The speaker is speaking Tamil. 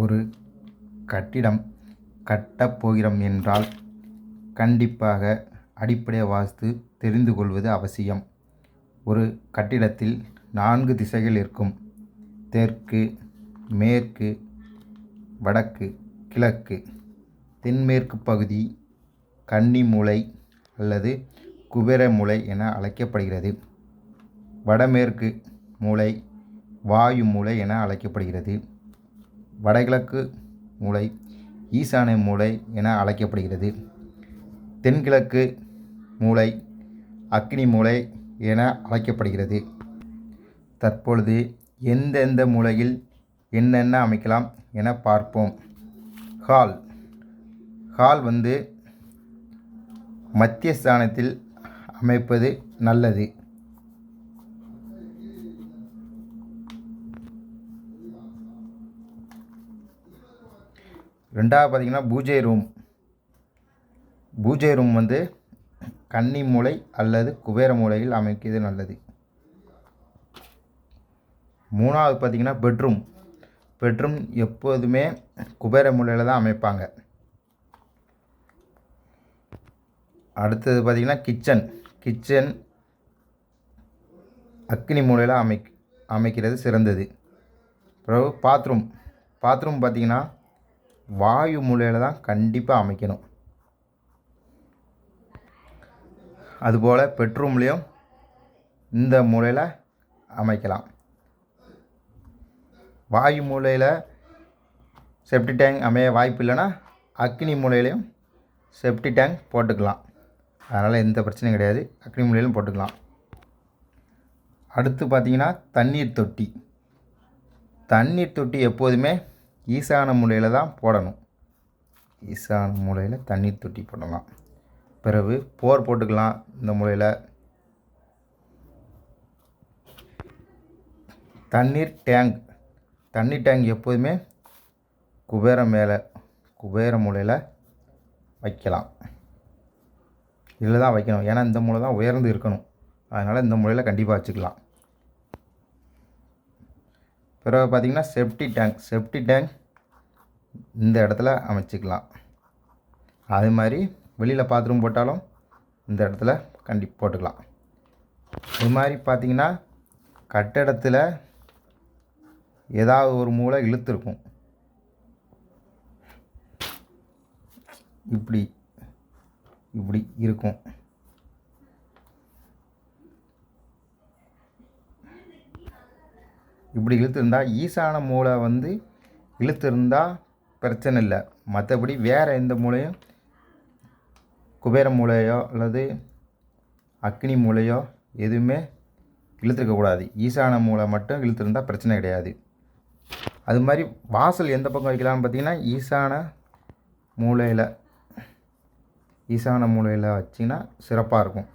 ஒரு கட்டிடம் கட்டப் போகிறோம் என்றால் கண்டிப்பாக அடிப்படை வாஸ்து தெரிந்து கொள்வது அவசியம். ஒரு கட்டிடத்தில் நான்கு திசைகள் இருக்கும். தெற்கு மேற்கு வடக்கு கிழக்கு. தென்மேற்கு பகுதி கன்னி மூலை அல்லது குபேர மூலை என அழைக்கப்படுகிறது. வடமேற்கு மூலை வாயு மூலை என அழைக்கப்படுகிறது. வடகிழக்கு மூலை ஈசான மூலை என அழைக்கப்படுகிறது. தென்கிழக்கு மூலை அக்னி மூலை என அழைக்கப்படுகிறது. தற்பொழுது எந்தெந்த மூலையில் என்னென்ன அமைக்கலாம் என பார்ப்போம். ஹால். ஹால் வந்து மத்திய ஸ்தானத்தில் அமைப்பது நல்லது. ரெண்டாவது பார்த்திங்கன்னா பூஜை ரூம் பூஜை ரூம் வந்து கன்னி மூலை அல்லது குபேர மூலையில் அமைக்கிறது நல்லது. மூணாவது பார்த்திங்கன்னா பெட்ரூம் பெட்ரூம் எப்போதுமே குபேர மூலையில் தான் அமைப்பாங்க. அடுத்தது பார்த்திங்கன்னா கிச்சன் கிச்சன் அக்னி மூலையில் அமை அமைக்கிறது சிறந்தது. பிறகு பாத்ரூம் பாத்ரூம் பார்த்திங்கன்னா வாயு மூலையில் தான் கண்டிப்பாக அமைக்கணும். அதுபோல் பெட்ரூம்லேயும் இந்த மூலையில் அமைக்கலாம். வாயு மூலையில் செப்டி டேங்க் அமைய வாய்ப்பு இல்லைன்னா அக்னி மூலையிலையும் செப்டி டேங்க் போட்டுக்கலாம். அதனால் எந்த பிரச்சனையும் கிடையாது. அக்னி மூலையிலும் போட்டுக்கலாம். அடுத்து பார்த்திங்கன்னா தண்ணீர் தொட்டி. தண்ணீர் தொட்டி எப்போதுமே ஈசான மூலையில் தான் போடணும். ஈசான மூலையில் தண்ணீர் தொட்டி போடலாம். பிறகு போர் போட்டுக்கலாம் இந்த மூலையில். தண்ணீர் டேங்க். தண்ணீர் டேங்க் எப்போதுமே குபேரம் மேலே குபேர மூலையில் வைக்கலாம். இதில் தான் வைக்கணும். ஏன்னா இந்த மூலை தான் உயர்ந்து இருக்கணும். அதனால் இந்த மூலையில் கண்டிப்பாக வச்சுக்கலாம். பிறகு பார்த்திங்கன்னா செப்டி டேங்க் செப்டி டேங்க் இந்த இடத்துல அமைச்சிக்கலாம். அது மாதிரி வெளியில் பாத்ரூம் போட்டாலும் இந்த இடத்துல கண்டி போட்டுக்கலாம். இது மாதிரி பார்த்திங்கன்னா கட்டடத்தில் ஏதாவது ஒரு மூளை இழுத்துருக்கும். இப்படி இப்படி இருக்கும். இப்படி இழுத்துருந்தா ஈசான மூளை வந்து இழுத்துருந்தா பிரச்சனை இல்லை. மற்றபடி வேறு எந்த மூலையும் குபேர மூலையோ அல்லது அக்னி மூலையோ எதுவுமே இழுத்துருக்கக்கூடாது ஈசான மூளை மட்டும் இழுத்துருந்தா பிரச்சனை கிடையாது. அது மாதிரி வாசல் எந்த பக்கம் வைக்கலாம்னு பார்த்தீங்கன்னா ஈசான மூலையில் ஈசான மூலையில் வச்சிங்கன்னா சிறப்பாக இருக்கும்.